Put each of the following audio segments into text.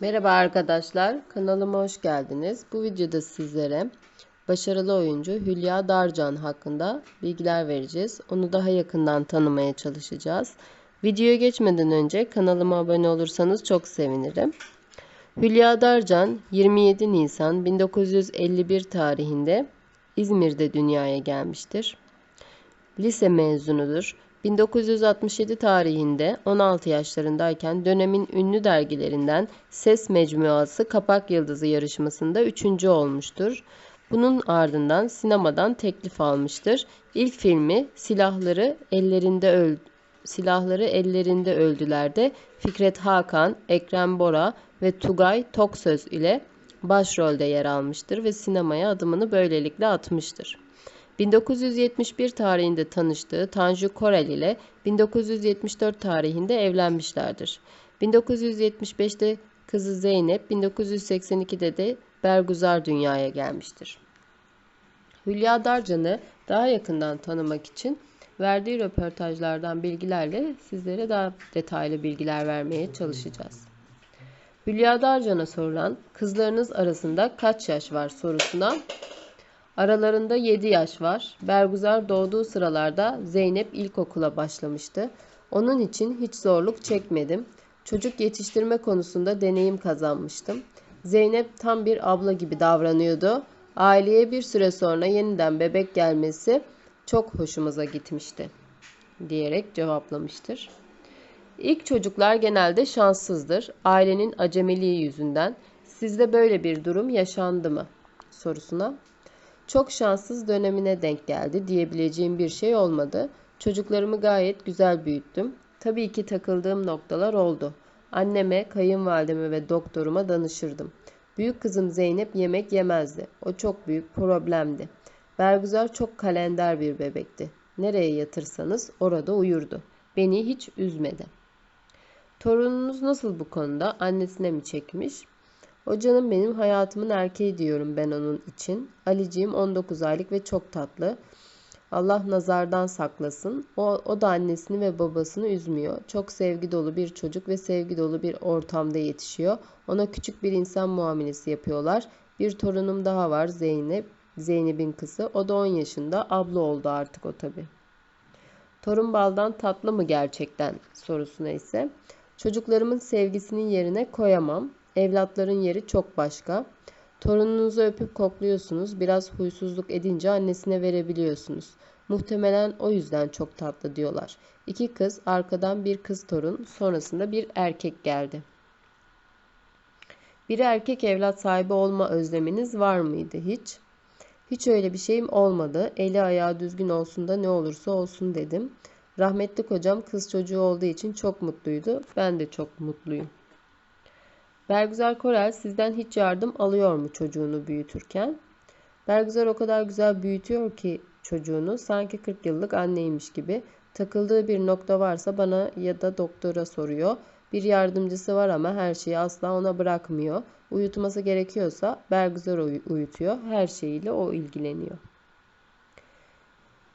Merhaba arkadaşlar, kanalıma hoş geldiniz. Bu videoda sizlere başarılı oyuncu Hülya Darcan hakkında bilgiler vereceğiz. Onu daha yakından tanımaya çalışacağız. Videoya geçmeden önce kanalıma abone olursanız çok sevinirim. Hülya Darcan 27 Nisan 1951 tarihinde İzmir'de dünyaya gelmiştir. Lise mezunudur. 1967 tarihinde 16 yaşlarındayken dönemin ünlü dergilerinden Ses Mecmuası Kapak Yıldızı yarışmasında 3. olmuştur. Bunun ardından sinemadan teklif almıştır. İlk filmi Silahları Ellerinde Öl Silahları Ellerinde Öldüler'de Fikret Hakan, Ekrem Bora ve Tugay Toksöz ile başrolde yer almıştır ve sinemaya adımını böylelikle atmıştır. 1971 tarihinde tanıştığı Tanju Korel ile 1974 tarihinde evlenmişlerdir. 1975'te kızı Zeynep, 1982'de de Berguzar dünyaya gelmiştir. Hülya Darcan'ı daha yakından tanımak için verdiği röportajlardan bilgilerle sizlere daha detaylı bilgiler vermeye çalışacağız. Hülya Darcan'a sorulan kızlarınız arasında kaç yaş var sorusuna Aralarında 7 yaş var. Berguzar doğduğu sıralarda Zeynep ilkokula başlamıştı. Onun için hiç zorluk çekmedim. Çocuk yetiştirme konusunda deneyim kazanmıştım. Zeynep tam bir abla gibi davranıyordu. Aileye bir süre sonra yeniden bebek gelmesi çok hoşumuza gitmişti diyerek cevaplamıştır. İlk çocuklar genelde şanssızdır. Ailenin acemiliği yüzünden. Sizde böyle bir durum yaşandı mı? sorusuna çok şanssız dönemine denk geldi diyebileceğim bir şey olmadı. Çocuklarımı gayet güzel büyüttüm. Tabii ki takıldığım noktalar oldu. Anneme, kayınvalideme ve doktoruma danışırdım. Büyük kızım Zeynep yemek yemezdi. O çok büyük problemdi. Bergüzar çok kalender bir bebekti. Nereye yatırsanız orada uyurdu. Beni hiç üzmedi. Torununuz nasıl bu konuda? Annesine mi çekmiş? O canım benim hayatımın erkeği diyorum ben onun için. Aliciğim 19 aylık ve çok tatlı. Allah nazardan saklasın. O, o da annesini ve babasını üzmüyor. Çok sevgi dolu bir çocuk ve sevgi dolu bir ortamda yetişiyor. Ona küçük bir insan muamelesi yapıyorlar. Bir torunum daha var Zeynep. Zeynep'in kızı. O da 10 yaşında. Abla oldu artık o tabi. Torun baldan tatlı mı gerçekten sorusuna ise çocuklarımın sevgisinin yerine koyamam. Evlatların yeri çok başka. Torununuzu öpüp kokluyorsunuz. Biraz huysuzluk edince annesine verebiliyorsunuz. Muhtemelen o yüzden çok tatlı diyorlar. İki kız, arkadan bir kız torun, sonrasında bir erkek geldi. Bir erkek evlat sahibi olma özleminiz var mıydı hiç? Hiç öyle bir şeyim olmadı. Eli ayağı düzgün olsun da ne olursa olsun dedim. Rahmetli kocam kız çocuğu olduğu için çok mutluydu. Ben de çok mutluyum. Bergüzar Korel sizden hiç yardım alıyor mu çocuğunu büyütürken? Bergüzar o kadar güzel büyütüyor ki çocuğunu sanki 40 yıllık anneymiş gibi. Takıldığı bir nokta varsa bana ya da doktora soruyor. Bir yardımcısı var ama her şeyi asla ona bırakmıyor. Uyutması gerekiyorsa Bergüzar uyutuyor. Her şeyiyle o ilgileniyor.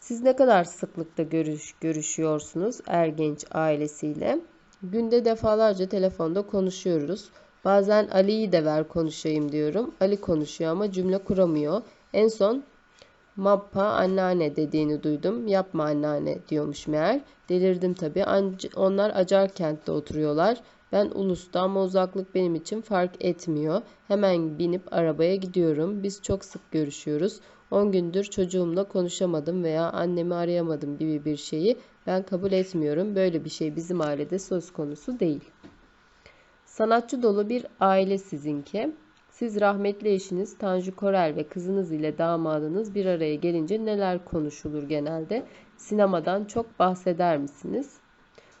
Siz ne kadar sıklıkta görüş, görüşüyorsunuz Ergenç ailesiyle? Günde defalarca telefonda konuşuyoruz. Bazen Ali'yi de ver konuşayım diyorum. Ali konuşuyor ama cümle kuramıyor. En son Mappa anneanne dediğini duydum. Yapma anneanne diyormuş meğer. Delirdim tabii. Onlar Acar kentte oturuyorlar. Ben Ulus'ta ama uzaklık benim için fark etmiyor. Hemen binip arabaya gidiyorum. Biz çok sık görüşüyoruz. 10 gündür çocuğumla konuşamadım veya annemi arayamadım gibi bir şeyi ben kabul etmiyorum. Böyle bir şey bizim ailede söz konusu değil. Sanatçı dolu bir aile sizinki. Siz rahmetli eşiniz Tanju Korel ve kızınız ile damadınız bir araya gelince neler konuşulur genelde? Sinemadan çok bahseder misiniz?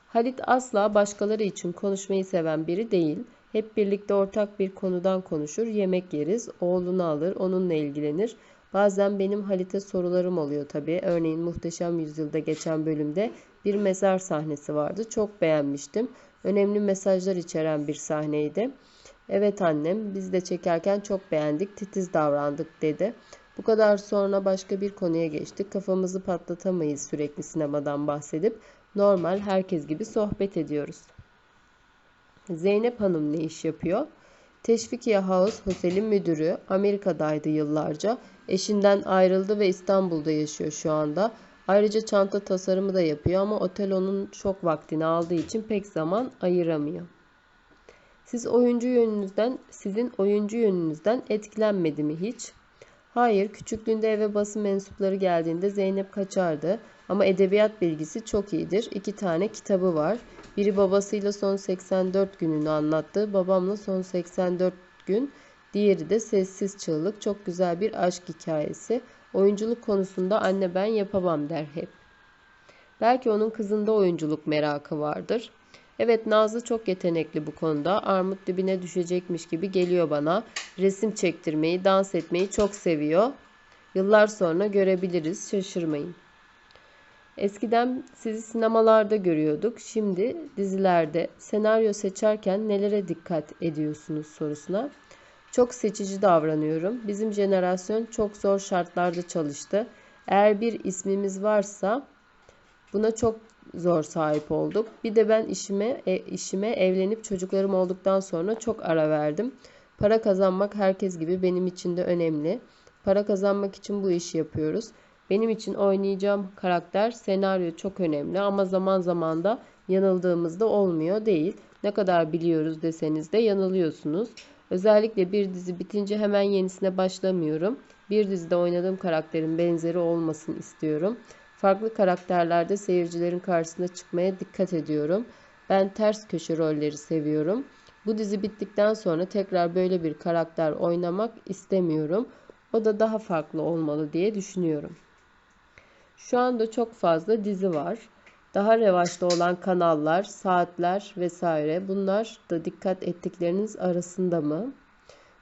Halit asla başkaları için konuşmayı seven biri değil. Hep birlikte ortak bir konudan konuşur, yemek yeriz, oğlunu alır, onunla ilgilenir. Bazen benim Halit'e sorularım oluyor tabii. Örneğin Muhteşem Yüzyılda geçen bölümde bir mezar sahnesi vardı. Çok beğenmiştim önemli mesajlar içeren bir sahneydi. Evet annem biz de çekerken çok beğendik titiz davrandık dedi. Bu kadar sonra başka bir konuya geçtik. Kafamızı patlatamayız sürekli sinemadan bahsedip normal herkes gibi sohbet ediyoruz. Zeynep Hanım ne iş yapıyor? Teşvikiye House Otel'in müdürü Amerika'daydı yıllarca. Eşinden ayrıldı ve İstanbul'da yaşıyor şu anda. Ayrıca çanta tasarımı da yapıyor ama otel onun çok vaktini aldığı için pek zaman ayıramıyor. Siz oyuncu yönünüzden, sizin oyuncu yönünüzden etkilenmedi mi hiç? Hayır, küçüklüğünde eve basın mensupları geldiğinde Zeynep kaçardı. Ama edebiyat bilgisi çok iyidir. İki tane kitabı var. Biri babasıyla son 84 gününü anlattı. Babamla son 84 gün. Diğeri de Sessiz Çığlık. Çok güzel bir aşk hikayesi. Oyunculuk konusunda anne ben yapamam der hep. Belki onun kızında oyunculuk merakı vardır. Evet Nazlı çok yetenekli bu konuda. Armut dibine düşecekmiş gibi geliyor bana. Resim çektirmeyi, dans etmeyi çok seviyor. Yıllar sonra görebiliriz, şaşırmayın. Eskiden sizi sinemalarda görüyorduk. Şimdi dizilerde senaryo seçerken nelere dikkat ediyorsunuz sorusuna. Çok seçici davranıyorum. Bizim jenerasyon çok zor şartlarda çalıştı. Eğer bir ismimiz varsa buna çok zor sahip olduk. Bir de ben işime e, işime evlenip çocuklarım olduktan sonra çok ara verdim. Para kazanmak herkes gibi benim için de önemli. Para kazanmak için bu işi yapıyoruz. Benim için oynayacağım karakter, senaryo çok önemli ama zaman zaman da yanıldığımızda olmuyor değil. Ne kadar biliyoruz deseniz de yanılıyorsunuz. Özellikle bir dizi bitince hemen yenisine başlamıyorum. Bir dizide oynadığım karakterin benzeri olmasın istiyorum. Farklı karakterlerde seyircilerin karşısına çıkmaya dikkat ediyorum. Ben ters köşe rolleri seviyorum. Bu dizi bittikten sonra tekrar böyle bir karakter oynamak istemiyorum. O da daha farklı olmalı diye düşünüyorum. Şu anda çok fazla dizi var. Daha revaçta olan kanallar, saatler vesaire bunlar da dikkat ettikleriniz arasında mı?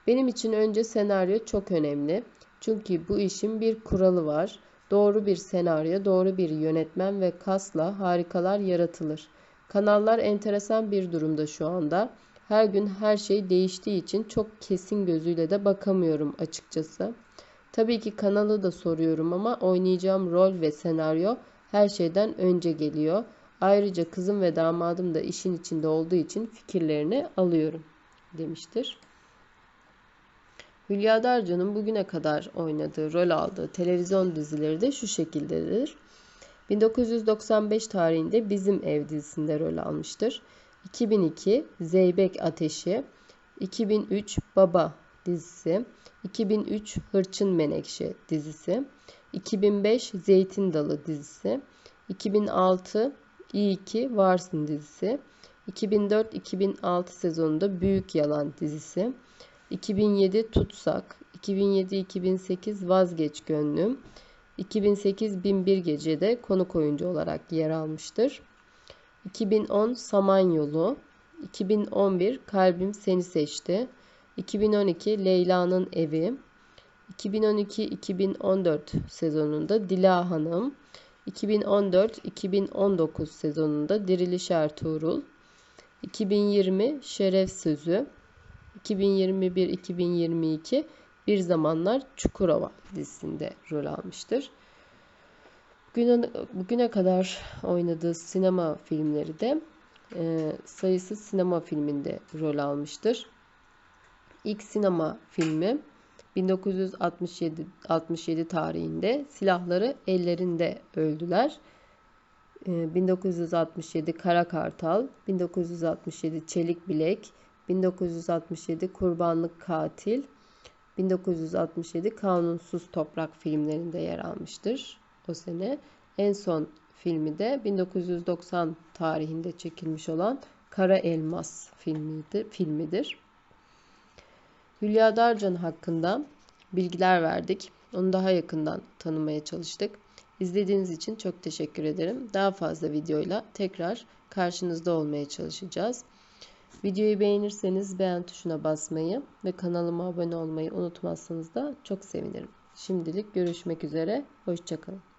Benim için önce senaryo çok önemli. Çünkü bu işin bir kuralı var. Doğru bir senaryo, doğru bir yönetmen ve kasla harikalar yaratılır. Kanallar enteresan bir durumda şu anda. Her gün her şey değiştiği için çok kesin gözüyle de bakamıyorum açıkçası. Tabii ki kanalı da soruyorum ama oynayacağım rol ve senaryo her şeyden önce geliyor. Ayrıca kızım ve damadım da işin içinde olduğu için fikirlerini alıyorum demiştir. Hülya Darcan'ın bugüne kadar oynadığı, rol aldığı televizyon dizileri de şu şekildedir. 1995 tarihinde Bizim Ev dizisinde rol almıştır. 2002 Zeybek Ateşi, 2003 Baba dizisi, 2003 Hırçın Menekşe dizisi, 2005 Zeytin Dalı dizisi, 2006 İyi ki Varsın dizisi, 2004-2006 sezonunda Büyük Yalan dizisi, 2007 Tutsak, 2007-2008 Vazgeç Gönlüm, 2008 Binbir Gece'de konuk oyuncu olarak yer almıştır. 2010 Samanyolu, 2011 Kalbim Seni Seçti, 2012 Leyla'nın Evi, 2012-2014 sezonunda Dila Hanım, 2014-2019 sezonunda Diriliş Ertuğrul, 2020 Şeref Sözü, 2021-2022 Bir Zamanlar Çukurova dizisinde rol almıştır. Bugüne, bugüne kadar oynadığı sinema filmleri de e, sayısız sinema filminde rol almıştır. İlk sinema filmi 1967 67 tarihinde silahları ellerinde öldüler. 1967 Kara Kartal, 1967 Çelik Bilek, 1967 Kurbanlık Katil, 1967 Kanunsuz Toprak filmlerinde yer almıştır o sene. En son filmi de 1990 tarihinde çekilmiş olan Kara Elmas filmiydi, filmidir. Hülya Darcan hakkında bilgiler verdik. Onu daha yakından tanımaya çalıştık. İzlediğiniz için çok teşekkür ederim. Daha fazla videoyla tekrar karşınızda olmaya çalışacağız. Videoyu beğenirseniz beğen tuşuna basmayı ve kanalıma abone olmayı unutmazsanız da çok sevinirim. Şimdilik görüşmek üzere. Hoşçakalın.